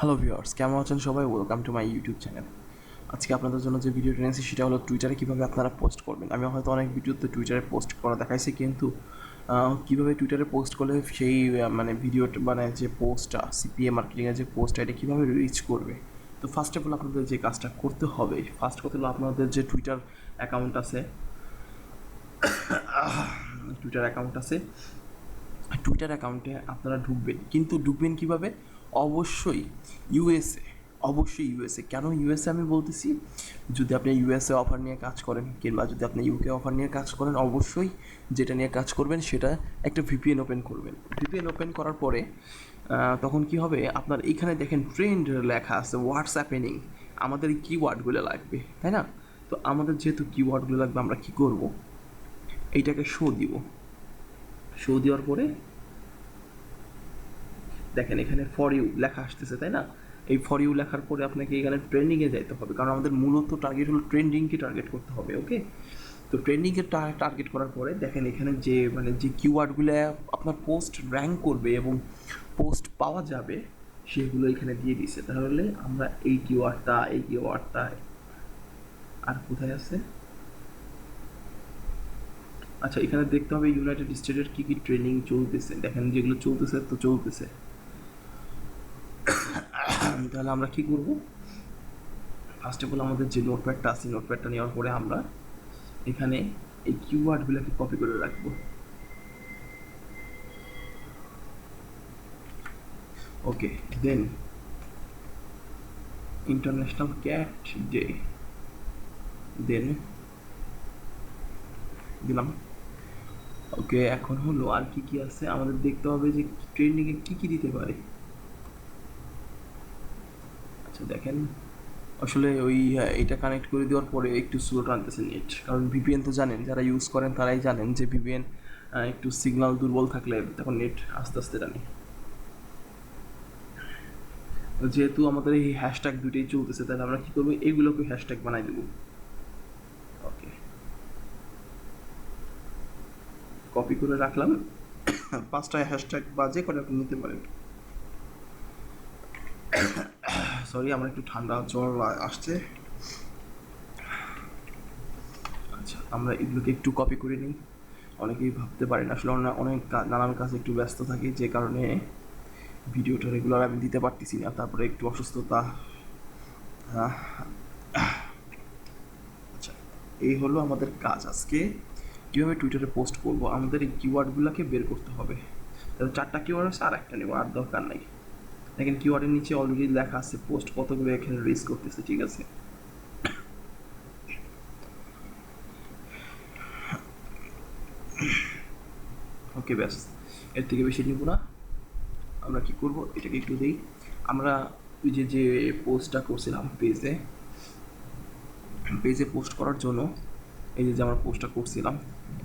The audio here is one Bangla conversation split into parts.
হ্যালো ভিউয়ার্স কেমন আছেন সবাই? Welcome to my YouTube channel আজকে আপনাদের জন্য যে ভিডিওটা এনেছি, সেটা হলো টুইটারে কীভাবে আপনারা পোস্ট করবেন। আমি হয়তো অনেক ভিডিওতে টুইটারে পোস্ট করা দেখাইছি, কিন্তু কীভাবে টুইটারে পোস্ট করলে সেই মানে ভিডিওটা মানে যে পোস্টটা সিপিএ মার্কেটিংয়ের যে পোস্টটা এটা কীভাবে রিচ করবে? তো ফার্স্ট অফ অল আপনাদের যে কাজটা করতে হবে ফার্স্ট কথা হলো আপনাদের যে টুইটার অ্যাকাউন্ট আছে টুইটার অ্যাকাউন্ট আছে টুইটার অ্যাকাউন্টে আপনারা ঢুকবেন। কিন্তু ঢুকবেন কীভাবে? অবশ্যই ইউএসএ অবশ্যই ইউএসএ কেন ইউএসএ আমি বলতেছি? যদি আপনি ইউএসএ অফার নিয়ে কাজ করেন কিংবা যদি আপনি ইউকে অফার নিয়ে কাজ করেন, অবশ্যই যেটা নিয়ে কাজ করবেন সেটা একটা ভিপিএন ওপেন করবেন। ভিপিএন ওপেন করার পরে তখন কি হবে? আপনার এখানে দেখেন ট্রেন্ড লেখা আছে হোয়াটসঅ্যাপেনিং আমাদের কিওয়ার্ডগুলো লাগবে, তাই না? তো আমাদের যেহেতু কিওয়ার্ডগুলো লাগবে, আমরা কি করব? এইটাকে শো দিব। শো দেওয়ার পরে দেখেন, এখানে ফর ইউ লেখা আসতেছে, তাই না? এই ফর ইউ লেখার পরে আপনাকে এখানে ট্রেন্ডিংয়ে যাইতে হবে, কারণ আমাদের মূলত টার্গেট হলো ট্রেন্ডিংকে টার্গেট করতে হবে ওকে তো ট্রেন্ডিংকে টার্গেট করার পরে দেখেন, এখানে যে মানে যে কিওয়ার্ডগুলো আপনার পোস্ট র্যাঙ্ক করবে এবং পোস্ট পাওয়া যাবে, সেগুলো এখানে দিয়ে দিছে। তাহলে আমরা এই কিওয়ার্ডটা এই কিওয়ার্ডটা আর কোথায় আছে? আচ্ছা এখানে দেখতে হবে ইউনাইটেড স্টেটের কী কী ট্রেনিং চলতেছে। দেখেন, যেগুলো চলতেছে, তো চলতেছে। তাহলে আমরা কি করব? ফার্স্ট অফ অল আমাদের যে নোটপ্যাডটা আছে নোটপ্যাডটা নেওয়ার পরে আমরা এখানে এই কিওয়ার্ডগুলোকে কপি করে রাখব। Okay then international cat day then দিলাম। ওকে এখন হলো আর কি কি আছে? আমাদের দেখতে হবে যে ট্রেন্ডিংয়ে কি কি দিতে পারে। আচ্ছা দেখেন। আসলে ওই আহ, এটা কানেক্ট করে দেওয়ার পরে একটু স্লো টানতেছে নেট কারণ ভিপিএন তো জানেন যারা ইউজ করেন তারাই জানেন যে ভিপিএন একটু সিগন্যাল দুর্বল থাকলে তখন নেট আস্তে আস্তে টানে। যেহেতু আমাদের এই হ্যাশট্যাগ দুটোই চলতেছে তাহলে আমরা কী করব? এগুলোকে হ্যাশট্যাগ বানাই দেবো। ওকে কপি করে রাখলাম। পাঁচটা হ্যাশট্যাগ বা যে করে আপনি নিতে পারেন। সরি আমার একটু ঠান্ডা জ্বর আসছে। আচ্ছা আমরা এগুলোকে একটু কপি করে নিই। অনেকেই ভাবতে পারেন আসলে অনে- অনেক নানান কাজে একটু ব্যস্ত থাকি, যে কারণে ভিডিওটা রেগুলার আমি দিতে পারতেছি না, তারপরে একটু অসুস্থতা। আচ্ছা এই হলো আমাদের কাজ আজকে। কীভাবে টুইটারে পোস্ট করব? আমাদের এই কিওয়ার্ডগুলোকে বের করতে হবে। চারটা কিওয়ার্ড আছে আর একটা নেব, আর দরকার নাই। দেখেন কিওয়ার্ডের নিচে অলরেডি লেখা আছে পোস্ট কতগুলো এখানে রিস করতেছে, ঠিক আছে? ওকে ব্যাস। এর থেকে বেশি নিব না। আমরা কি করব? এটাকে একটু দিই। আমরা ওই যে যে পোস্টটা করছিলাম পেজে পেজে পোস্ট করার জন্য এই যে আমরা পোস্টটা করছিলাম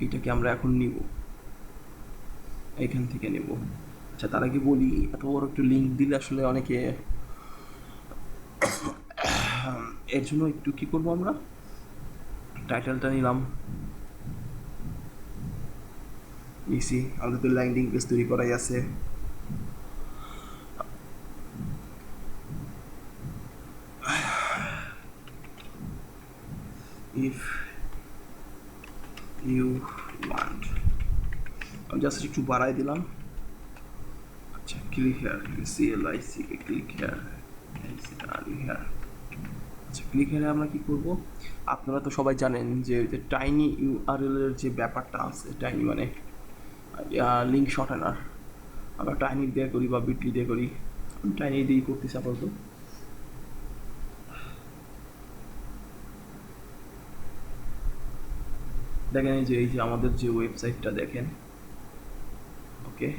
এইটাকে আমরা এখন নিব। এখান থেকে নেব। আচ্ছা তার আগে বলি, এত বড় একটু লিঙ্ক দিলে আসলে অনেকে, এর জন্য একটু কি করব আমরা? টাইটেলটা নিলাম। ইসি আমাদের তো ল্যান্ডিং পেজ তৈরি করাই আছে। If you want, আমি জাস্ট একটু বাড়াই দিলাম। আচ্ছা click here C L I C K click here here আচ্ছা ক্লিক হেয়ারে আমরা কি করব? আপনারা তো সবাই জানেন যে টাইনি ইউআরএল এর যে ব্যাপারটা আছে টাইনি মানে লিঙ্ক শর্টানার আমরা টাইনি দিয়ে করি বা বিটলি দিয়ে করি। টাইনি দিয়েই করতেছি আপাতত। দেখেন এই যে এই যে আমাদের যে ওয়েবসাইটটা দেখেন। ওকে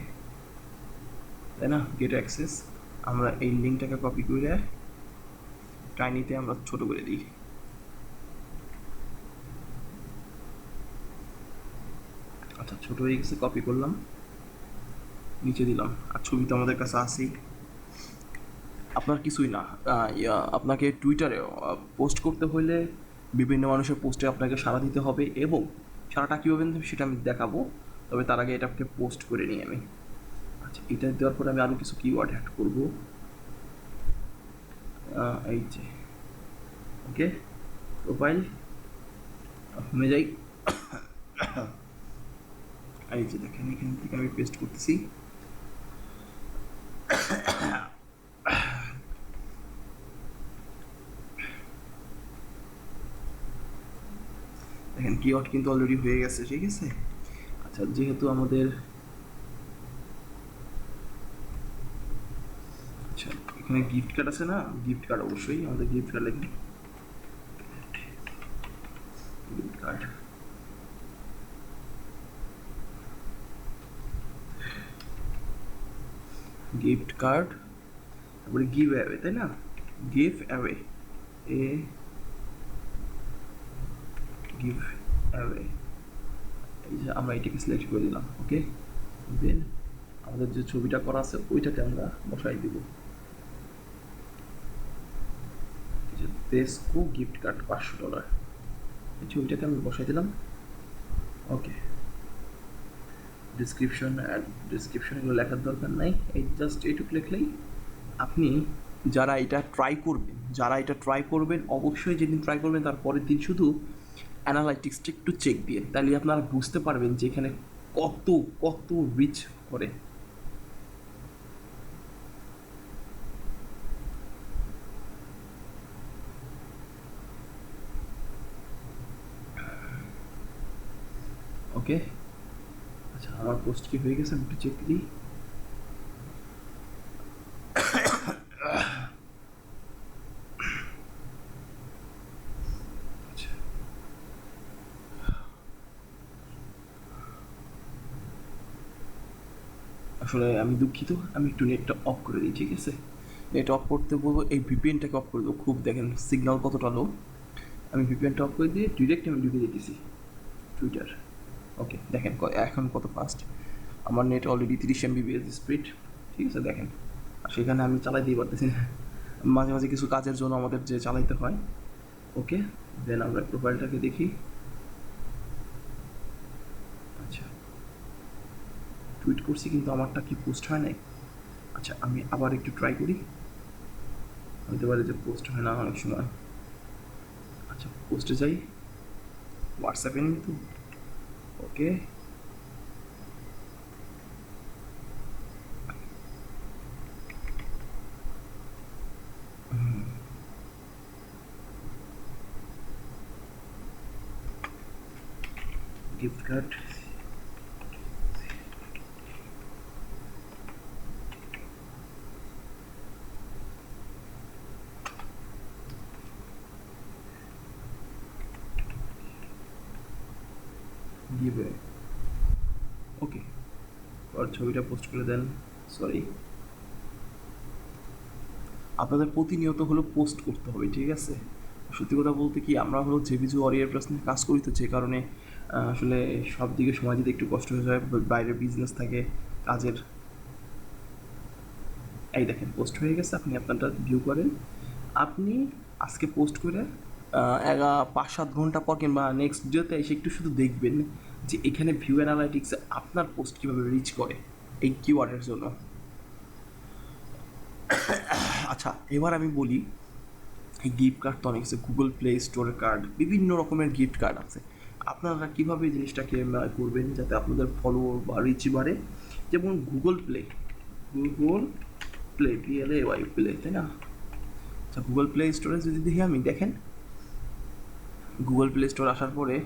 তাই না? গেট অ্যাক্সেস আমরা এই লিঙ্কটাকে কপি করে টাইনিতে আমরা ছোট করে দিই। আচ্ছা ছোট হয়ে গেছে কপি করলাম। নিচে দিলাম। আর ছবি তো আমাদের কাছে আছেই। আপনার কিছুই না। আপনাকে টুইটারে পোস্ট করতে হলে বিভিন্ন মানুষের পোস্টে আপনাকে সাড়া দিতে হবে এবং সারাটা কীভাবে সেটা আমি দেখাবো। তবে তার আগে এটাকে পোস্ট করে নিই আমি। আচ্ছা এটা দেওয়ার পরে আমি আরও কিছু কিওয়ার্ড অ্যাড করব। এই যে ওকে প্রোফাইল হোমে যাই। এই যে দেখেন, এখান থেকে আমি পেস্ট করতেছি। দেখেন কিওয়ার্ড কিন্তু অলরেডি হয়ে গেছে, ঠিক আছে? আচ্ছা যেহেতু আমাদের আচ্ছা এখানে গিফট কার্ড আছে না? গিফট কার্ড অবশ্যই, আমাদের গিফট কার্ড লাগবে। গিফট কার্ড তারপরে গিভ অ্যাওয়ে তাই না? গিভ অ্যাওয়ে এ গিভ অ্যাওয়ে এই যে আমরা এটাকে সিলেক্ট করে দিলাম ওকে দেন আমাদের যে ছবিটা করা আছে, ওইটাকে আমরা বসাই দিব এই যে তেস্কো গিফট কার্ড পাঁচশো ডলার এই ছবিটাকে আমি বসাই দিলাম। ওকে ডিসক্রিপশন ডিসক্রিপশন এগুলো লেখার দরকার নাই। এই জাস্ট এইটুকু লিখলেই আপনি যারা এটা ট্রাই করবেন, যারা এটা ট্রাই করবেন, অবশ্যই যেদিন ট্রাই করবেন, তার পরের দিন শুধু অ্যানালাইটিক্সটা একটু চেক দিয়ে, তাহলে আপনারা বুঝতে পারবেন যে এখানে কত কত রিচ করে। ওকে। আচ্ছা আমার পোস্ট কি হয়ে গেছে? আমি একটু চেক দিই। আচ্ছা। আসলে আমি দুঃখিত, আমি একটু নেটটা অফ করে দিই, ঠিক আছে? নেট অফ করতে বলব, এই ভিপিএনটাকে অফ করে দেবো। খুব দেখেন সিগন্যাল কতটা লো আমি ভিপিএনটা অফ করে দিয়ে ডিরেক্ট আমি ঢুকে দিতেছি টুইটার ওকে দেখেন এখন কত ফাস্ট আমার নেট অলরেডি তিরিশ এমবিবিএস স্পিড ঠিক আছে? দেখেন, আর সেখানে আমি চালাই চালাইতেই পারতেছি না। মাঝে মাঝে কিছু কাজের জন্য আমাদের যে চালাইতে হয় ওকে দেন আমরা প্রোফাইলটাকে দেখি। আচ্ছা টুইট করছি, কিন্তু আমারটা কি পোস্ট হয় নাই? আচ্ছা আমি আবার একটু ট্রাই করি। হতে পারে যে পোস্ট হয় না অনেক সময়। আচ্ছা পোস্টে যাই। হোয়াটসঅ্যাপে নিই তো। ওকে gift card আর ছবিটা পোস্ট করে দেন। সরি আপনাদের প্রতিনিয়ত হলো পোস্ট করতে হবে, ঠিক আছে? সত্যি কথা বলতে কি, আমরা হলো যে কিছু ওয়ারিয়ার প্রশ্নে কাজ করি তো যে কারণে আসলে সব দিকে সময় দিতে একটু কষ্ট হয়ে যায়, বা- বাইরে বিজনেস থাকে, কাজের। এই দেখেন পোস্ট হয়ে গেছে, আপনি আপনারটা ভিউ করেন। আপনি আজকে পোস্ট করে এগা পাঁচ সাত ঘণ্টা পর কিংবা নেক্সট ভিডিওতে এসে একটু শুধু দেখবেন যে এখানে ভিউ অ্যানালাইটিক্স আপনার পোস্ট কীভাবে রিচ করে এই কিওয়ার্ডের জন্য। আচ্ছা এবার আমি বলি, এই গিফট কার্ড তো অনেক আছে গুগল প্লে স্টোর কার্ড বিভিন্ন রকমের গিফট কার্ড আছে। আপনারা কীভাবে জিনিসটাকে করবেন যাতে আপনাদের ফলো বা রিচ বাড়ে? যেমন Google Play Google Play P L A Y play তাই না? আচ্ছা গুগল প্লে স্টোরে যদি দেখি আমি, দেখেন। গুগল প্লে স্টোর আসার পরে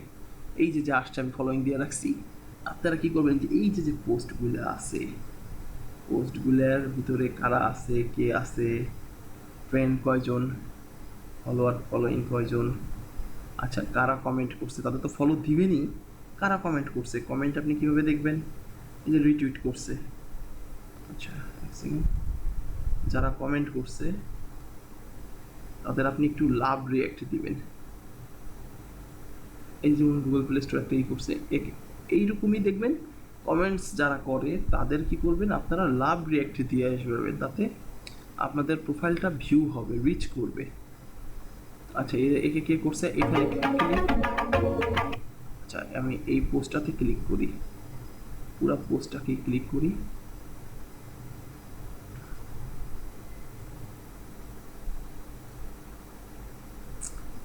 এই যে যে আসছে, আমি ফলোয়িং দিয়ে রাখছি। আপনারা কী করবেন যে এই যে যে পোস্টগুলো আছে পোস্টগুলোর ভিতরে কারা আছে, কে আছে ফ্রেন্ড কয়জন ফলোয়ার ফলোয়িং কয়জন আচ্ছা কারা কমেন্ট করছে, তাদের তো ফলো দিবেনই। কারা কমেন্ট করছে কমেন্ট আপনি কীভাবে দেখবেন? এই যে রিটুইট করছে। আচ্ছা যারা কমেন্ট করছে, তাদের আপনি একটু লাভ রিয়াক্ট দিবেন। এই যেমন গুগল প্লে স্টোর একটা ই করছে এইরকমই দেখবেন কমেন্টস যারা করে, তাদের কি করবেন? আপনারা লাভ রিয়াক্ট দিয়ে আসবেন, তাতে আপনাদের প্রোফাইলটা ভিউ হবে রিচ করবে। আচ্ছা একে কে করছে? এখানে আচ্ছা আমি এই পোস্টটাতে ক্লিক করি। পুরো পোস্টটাকে ক্লিক করি।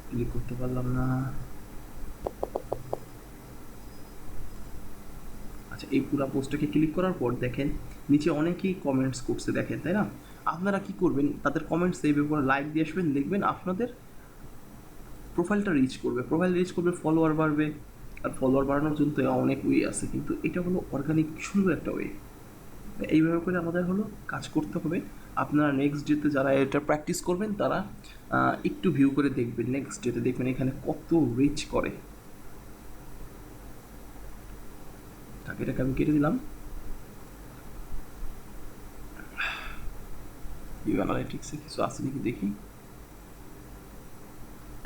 ক্লিক করতে পারলাম না আচ্ছা এই পুরো পোস্টটাকে ক্লিক করার পর দেখেন, নিচে অনেকেই কমেন্টস করছে দেখেন, তাই না? আপনারা কি করবেন, তাদের কমেন্টস এই ব্যাপারে লাইক দিয়ে আসবেন, দেখবেন আপনাদের প্রোফাইলটা রিচ করবে। প্রোফাইল রিচ করবে ফলোয়ার বাড়বে। আর ফলোয়ার বাড়ানোর জন্য অনেক ওয়ে আছে, কিন্তু এটা হলো অর্গানিক সুন্দর একটা ওয়ে এইভাবে করে আমাদের হলো কাজ করতে হবে। আপনারা নেক্সট ডেতে যারা এটা প্র্যাকটিস করবেন, তারা একটু ভিউ করে দেখবেন। নেক্সট ডেতে দেখবেন এখানে কত রিচ করে। তাকে এটাকে আমি কেটে দিলাম। ভিউ কিছু আছে নাকি দেখি?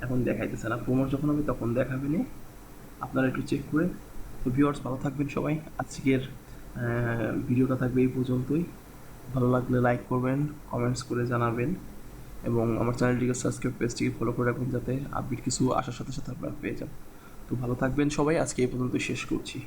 এখন দেখাইতেছে না। প্রমোট যখন হবে তখন দেখাবে না আপনারা একটু চেক করে। তো ভিউয়ার্স ভালো থাকবেন সবাই। আজকের ভিডিওটা থাকবে এই পর্যন্তই। ভালো লাগলে লাইক করবেন কমেন্টস করে জানাবেন। এবং আমার চ্যানেলটিকে সাবস্ক্রাইব পেজটিকে ফলো করে রাখবেন যাতে আপডেট কিছু আসার সাথে সাথে আপনারা পেয়ে যান। তো ভালো থাকবেন সবাই। আজকে এই পর্যন্ত শেষ করছি।